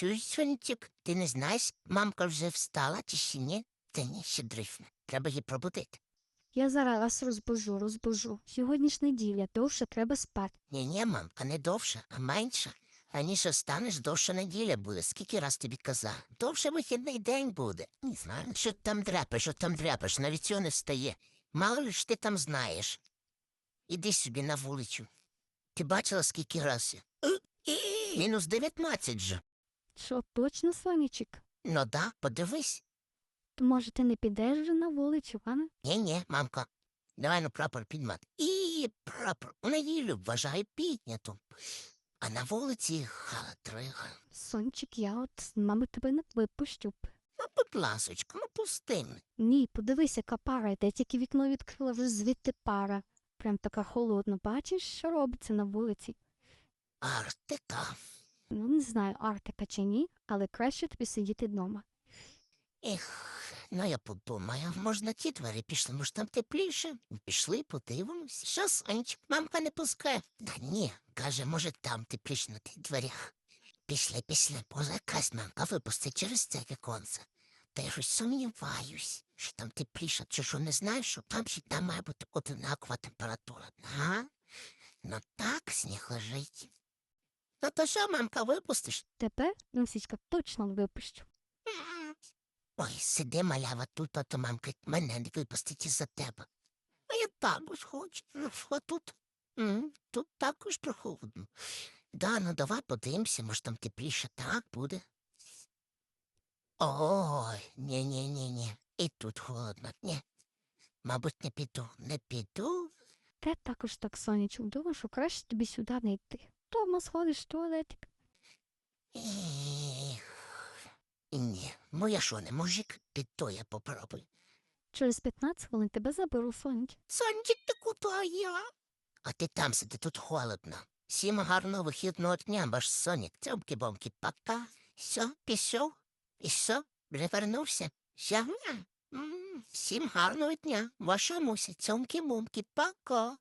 Сонечок, ти не знаєш, мамка вже встала чи ще ні? Та ні, ще дрифне. Треба її пробудити. Я зараз вас розбужу, розбужу. Сьогодні ж неділя, довше треба спати. Ні-ні, мамка, не довше, а менше. Раніше станеш, довше неділя буде. Скільки раз тобі казав? Довше вихідний день буде. Не знаю. Що ти там дряпаєш, що там дряпаєш, навіть цього не встає. Мало ли ж ти там знаєш. Іди собі на вулицю. Ти бачила, скільки разів? Мінус дев'ятнадцять же. Що, точно, сонечок? Ну да, подивись. То може ти не підеш вже на вулицю, а? Ні-ні, мамка. Давай ну прапор підмати. І прапор у неділю вважаю підняту. А на вулиці халатрига. Сончик, я от, мабуть, тебе не випущу. б. Ну, будь ласочка, ну пусти мене. Ні, подивись, яка пара йде, тільки вікно відкрила, вже звідти пара. Прям така холодна. Бачиш, що робиться на вулиці? Артика. Ну, не знаю, Артика чи ні, але краще тобі сидіти вдома. Ех, ну я подумаю, можна ті двері пішли, може там тепліше. Пішли, подивимось. Що, сонечок, мамка не пускає. Та ні, каже, може там тепліше на тих дверях. Пішли, пішли, поза якась мамка випустить через це віконце. Та я щось сумніваюсь, що там тепліше, чи що не знаєш, що там ще там має бути одинакова температура. Ага. Ну так, сніг лежить. Ну то що, мамка, випустиш? Тепер, Носічка, точно випущу. Ой, сиди, малява, тут, а то мамка мене не випустить із-за тебе. А я також хочу. Ну, що тут? М, Тут також прохолодно. Да, ну давай подивимося, може там тепліше так буде. Ой, ні-ні-ні-ні. І тут холодно. Ні. Мабуть, не піду, не піду. Те також так, сонечок, думаю, що краще тобі сюди не йти. Дома сходиш в туалетик. Ні, ну я що, не мужик, піду я попробую. Через 15 хвилин тебе заберу, сонечок. Сончик, ти куди я? А ти там сиди, тут холодно. Всім гарного вихідного дня, ваш сонік. Цьомки-бомки, пока. Все, пішов? І що? Вже вернувся? Все? М, Всім гарного дня. Ваша муся, цьомки-мумки, пока.